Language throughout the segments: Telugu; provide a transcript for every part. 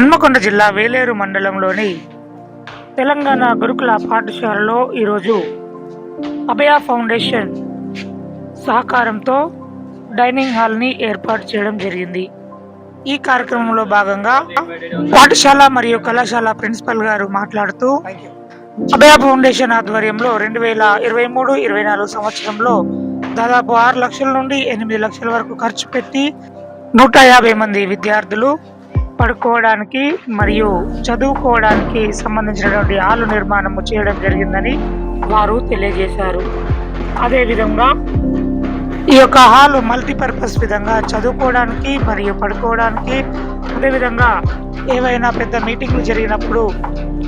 హన్మకొండ జిల్లా వేలేరు మండలంలోని తెలంగాణ గురుకుల పాఠశాలలో ఈరోజు అభయ ఫౌండేషన్ సహకారంతో డైనింగ్ హాల్ని ఏర్పాటు చేయడం జరిగింది. ఈ కార్యక్రమంలో భాగంగా పాఠశాల మరియు కళాశాల ప్రిన్సిపల్ గారు మాట్లాడుతూ అభయ ఫౌండేషన్ ఆధ్వర్యంలో రెండు వేల ఇరవై మూడు ఇరవై నాలుగు సంవత్సరంలో దాదాపు ఆరు లక్షల నుండి ఎనిమిది లక్షల వరకు ఖర్చు పెట్టి నూట యాభై మంది విద్యార్థులు పడుకోవడానికి మరియు చదువుకోవడానికి సంబంధించినటువంటి హాలు నిర్మాణము చేయడం జరిగిందని వారు తెలియజేశారు. అదేవిధంగా ఈ యొక్క హాల్ మల్టీపర్పస్ విధంగా చదువుకోవడానికి మరియు పడుకోవడానికి అదేవిధంగా ఏవైనా పెద్ద మీటింగ్లు జరిగినప్పుడు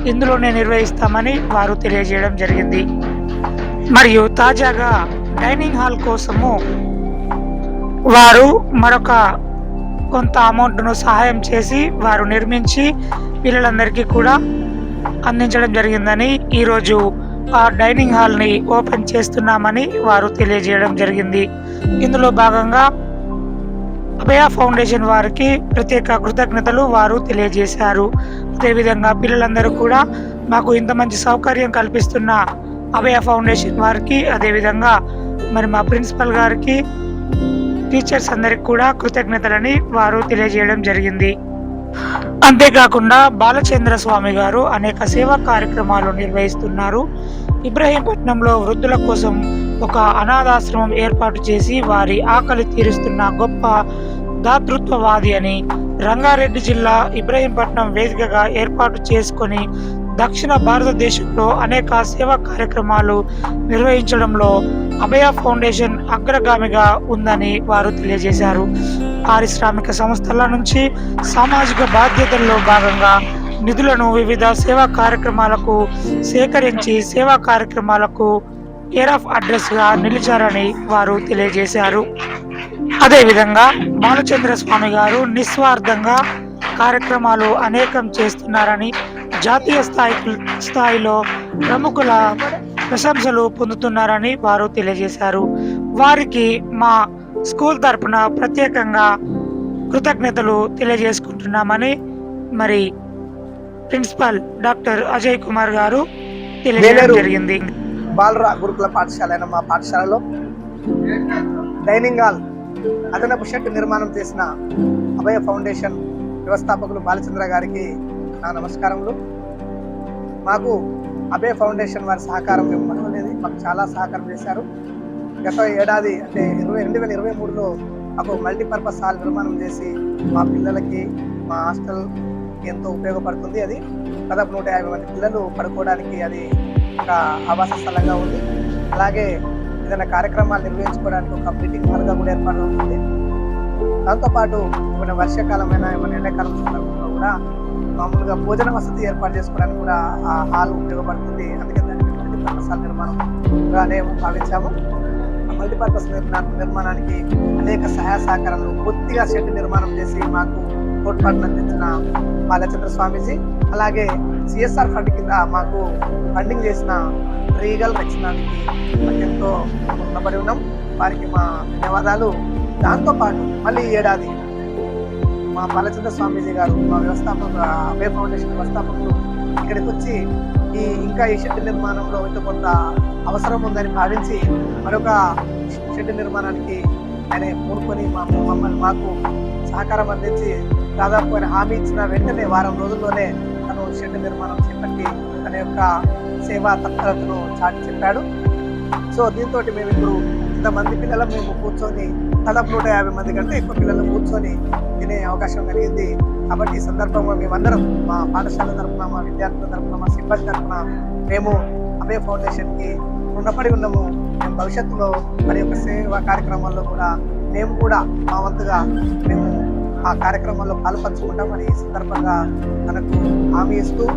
ఇందులోనే నిర్వహిస్తామని వారు తెలియజేయడం జరిగింది. మరియు తాజాగా డైనింగ్ హాల్ కోసము వారు మరొక కొంత అమౌంట్ను సహాయం చేసి వారు నిర్మించి పిల్లలందరికీ కూడా అందించడం జరిగిందని ఈరోజు ఆ డైనింగ్ హాల్ని ఓపెన్ చేస్తున్నామని వారు తెలియజేయడం జరిగింది. ఇందులో భాగంగా అభయ ఫౌండేషన్ వారికి ప్రత్యేక కృతజ్ఞతలు వారు తెలియజేశారు. అదేవిధంగా పిల్లలందరూ కూడా మాకు ఇంత మంచి సౌకర్యం కల్పిస్తున్న అభయ ఫౌండేషన్ వారికి అదేవిధంగా మరి మా ప్రిన్సిపల్ గారికి టీచర్స్ అందరికి కూడా కృతజ్ఞతలని వారు తెలియజేయడం జరిగింది. అంతేకాకుండా బాలచంద్ర స్వామి గారు అనేక సేవా కార్యక్రమాలు నిర్వహిస్తున్నారు. ఇబ్రహీంపట్నంలో వృద్ధుల కోసం ఒక అనాథాశ్రమం ఏర్పాటు చేసి వారి ఆకలి తీరుస్తున్న గొప్ప దాతృత్వవాది అని రంగారెడ్డి జిల్లా ఇబ్రహీంపట్నం వేదికగా ఏర్పాటు చేసుకొని దక్షిణ భారతదేశంలో అనేక సేవా కార్యక్రమాలు నిర్వహించడంలో అభయ ఫౌండేషన్ అగ్రగామిగా ఉందని వారు తెలియజేశారు. పారిశ్రామిక సంస్థల నుంచి సామాజిక బాధ్యతల్లో భాగంగా నిధులను వివిధ సేవా కార్యక్రమాలకు సేకరించి సేవా కార్యక్రమాలకు కేర్ ఆఫ్ అడ్రస్గా నిలిచారని వారు తెలియజేశారు. అదేవిధంగా బాలచంద్ర స్వామి గారు నిస్వార్థంగా కార్యక్రమాలు అనేకం చేస్తున్నారని జాతీయ స్థాయి స్థాయిలో ప్రముఖుల ప్రశంసలు పొందుతున్నారని వారు తెలియజేశారు వారికి మా స్కూల్ తరపున ప్రత్యేకంగా కృతజ్ఞతలు తెలియజేసుకుంటున్నామని మరి ప్రిన్సిపల్ డాక్టర్ అజయ్ కుమార్ గారు తెలియజేయడం. జరిగింది బాలరా గురుకుల పాఠశాల మా పాఠశాలలో డైనింగ్ హాల్ అదనపు షెడ్ నిర్మాణం చేసిన అభయ ఫౌండేషన్ వ్యవస్థాపకులు బాలచంద్ర గారికి నా నమస్కారములు మాకు అభయ ఫౌండేషన్ వారి సహకారం ఇవ్వడం అనేది మాకు చాలా సహకారం చేశారు. గత ఏడాది అంటే ఇరవై రెండు వేల ఇరవై మూడులో మాకు మల్టీపర్పస్ హాల్ నిర్మాణం చేసి మా పిల్లలకి మా హాస్టల్ ఎంతో ఉపయోగపడుతుంది. అది దాదాపు నూట యాభై మంది పిల్లలు పడుకోవడానికి అది ఒక ఆవాస స్థలంగా ఉంది. అలాగే ఏదైనా కార్యక్రమాలు నిర్వహించుకోవడానికి ఒక మీటింగ్ హాల్గా కూడా ఏర్పాటు అవుతుంది. దాంతోపాటు ఏమైనా వర్షాకాలమైన ఏమైనా ఎండాకాలం సందర్భంలో కూడా మామూలుగా భోజన వసతి ఏర్పాటు చేసుకోవడానికి కూడా ఆ హాల్ ఉపయోగపడుతుంది. అందుకే దానికి మల్టీపర్పస్ హాల్ నిర్మాణంగానే భావించాము. మల్టీపర్పస్ నిర్మాణ నిర్మాణానికి అనేక సహాయ సహకారాలు పూర్తిగా షెడ్ నిర్మాణం చేసి మాకు తోడ్పాటును అందించిన బాలచంద్ర స్వామీజీ అలాగే సిఎస్ఆర్ ఫండ్ కింద మాకు ఫండింగ్ చేసిన రీగల్ రచనానికి ఎంతో రుణపడి ఉన్నాం. వారికి మా ధన్యవాదాలు. దాంతోపాటు మళ్ళీ ఈ ఏడాది మా బాలచంద్ర స్వామీజీ గారు మా వ్యవస్థాపక అభయ ఫౌండేషన్ వ్యవస్థాపకులు ఇక్కడికి వచ్చి ఈ ఇంకా ఈ షెడ్ నిర్మాణంలో ఇంత కొంత అవసరం ఉందని భావించి మరొక షెడ్ నిర్మాణానికి ఆయన కోరుకొని మా మమ్మల్ని మాకు సహకారం అందించి దాదాపు ఆయన హామీ ఇచ్చిన వెంటనే వారం రోజుల్లోనే తను షెడ్ నిర్మాణం చేపట్టి తన యొక్క సేవా తత్పరతను చాటి చెప్పాడు. సో దీంతో మేము ఇప్పుడు ఇంతమంది పిల్లలు మేము కూర్చొని దాదాపు నూట యాభై మంది కంటే ఎక్కువ పిల్లలు కూర్చొని తినే అవకాశం కలిగింది. కాబట్టి ఈ సందర్భంగా మేమందరం మా పాఠశాల తరఫున మా విద్యార్థుల తరఫున మా సిబ్బంది తరఫున మేము అభయ ఫౌండేషన్కి రుణపడి ఉన్నాము. మేము భవిష్యత్తులో మరి యొక్క సేవా కార్యక్రమాల్లో కూడా మేము కూడా మా వంతుగా మేము ఆ కార్యక్రమాల్లో పాల్పంచుకుంటామని ఈ సందర్భంగా మనకు హామీ ఇస్తూ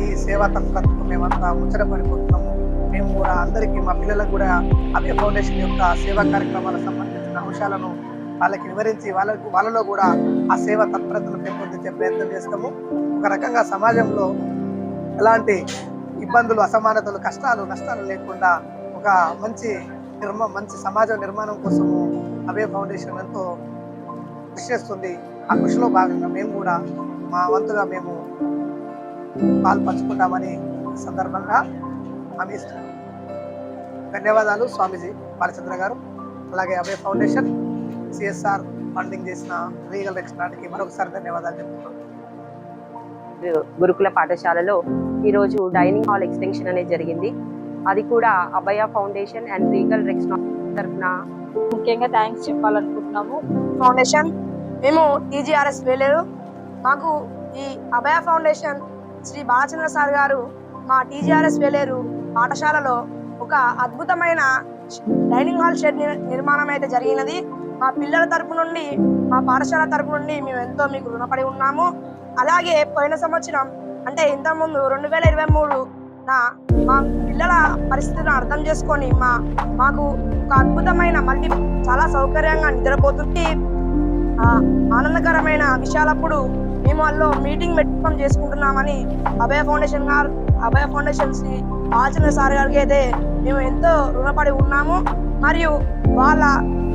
ఈ సేవా తత్పరతకు మేమంతా ముచ్చట పడిపోతున్నాము. మేము కూడా అందరికీ మా పిల్లలకు కూడా అభయ ఫౌండేషన్ యొక్క సేవా కార్యక్రమాలకు సంబంధించిన అంశాలను వాళ్ళకి వివరించి వాళ్ళకు వాళ్ళలో కూడా ఆ సేవ తత్పరతను పెంపొందించే ప్రయత్నం చేస్తాము. ఒక రకంగా సమాజంలో ఎలాంటి ఇబ్బందులు అసమానతలు కష్టాలు నష్టాలు లేకుండా ఒక మంచి నిర్మ మంచి సమాజ నిర్మాణం కోసము అభయ ఫౌండేషన్ ఎంతో కృషి చేస్తుంది. ఆ కృషిలో భాగంగా మేము కూడా మా వంతుగా మేము పాల్పంచుకుంటామని సందర్భంగా హామీ ఇస్తున్నాం ధన్యవాదాలు స్వామీజీ బాలచంద్ర గారు. అలాగే అభయ ఫౌండేషన్ సిఎస్ఆర్ ఫండింగ్ చేసిన లీగల్ ఎక్స్పర్ట్కి మరొకసారి ధన్యవాదాలు చెప్తున్నాం. గురుకుల పాఠశాలలో ఈరోజు డైనింగ్ హాల్ ఎక్స్టెన్షన్ అనేది జరిగింది. అది కూడా Abhaya foundation and Regal restaurant తరఫున. ముఖ్యంగా థ్యాంక్స్ చెప్పాలనుకుంటున్నాము. ఫౌండేషన్ మేము టీజీఆర్ఎస్ వేలేరు. మాకు ఈ అభయ ఫౌండేషన్ శ్రీ బాలచంద్ర సార్ గారు మా టీజీఆర్ఎస్ వేలేరు పాఠశాలలో ఒక అద్భుతమైన డైనింగ్ హాల్ షెడ్ నిర్మాణం అయితే జరిగినది. మా పిల్లల తరపు నుండి మా పాఠశాల తరపు నుండి మేము ఎంతో మీకు రుణపడి ఉన్నాము. అలాగే పోయిన సంవత్సరం అంటే ఇంతకుముందు రెండు వేల ఇరవై మూడు నా మా పిల్లల పరిస్థితిని అర్థం చేసుకొని మా మాకు ఒక అద్భుతమైన మళ్ళీ చాలా సౌకర్యంగా నిద్రపోతుంది. ఆనందకరమైన విషయాలప్పుడు మేము వాళ్ళు మీటింగ్ పెట్టుకొని చేసుకుంటున్నామని అభయ ఫౌండేషన్ గారు అభయ ఫౌండేషన్స్ని ఆచరణ సార్ గారికి అయితే మేము ఎంతో రుణపడి ఉన్నాము. మరియు వాళ్ళ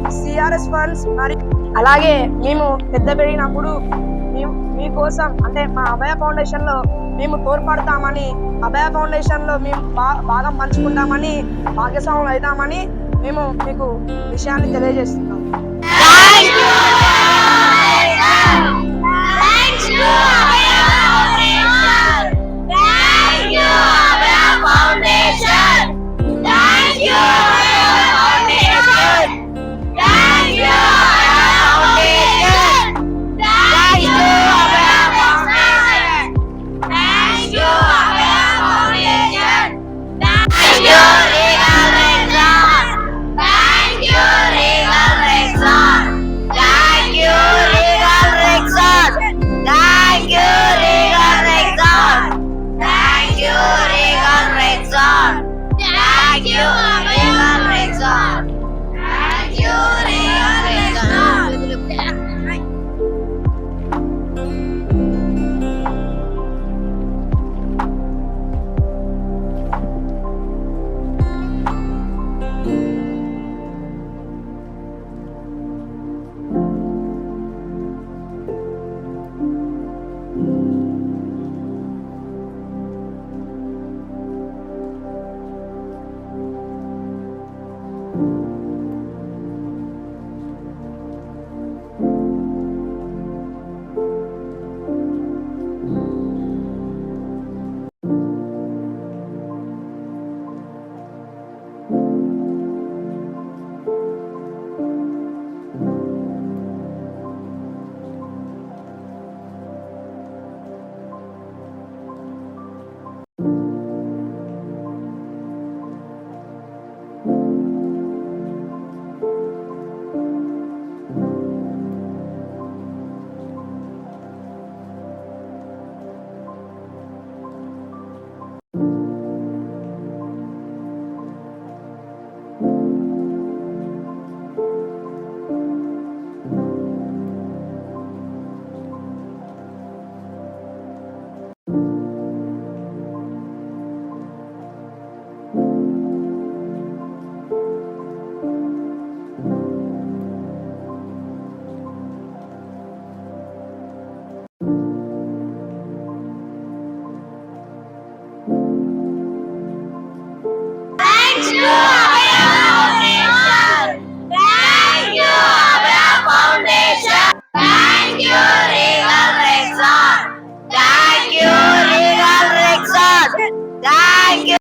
సిఆర్ఎస్ ఫండ్స్ మరియు అలాగే మేము పెద్ద పెరిగినప్పుడు మేము మీకోసం అంటే మా అభయ ఫౌండేషన్లో మేము తోడ్పడతామని అభయ ఫౌండేషన్లో మేము బా- భాగం పంచుకుంటామని భాగస్వామ్యం అవుతామని మేము మీకు విషయాన్ని తెలియజేస్తున్నాం.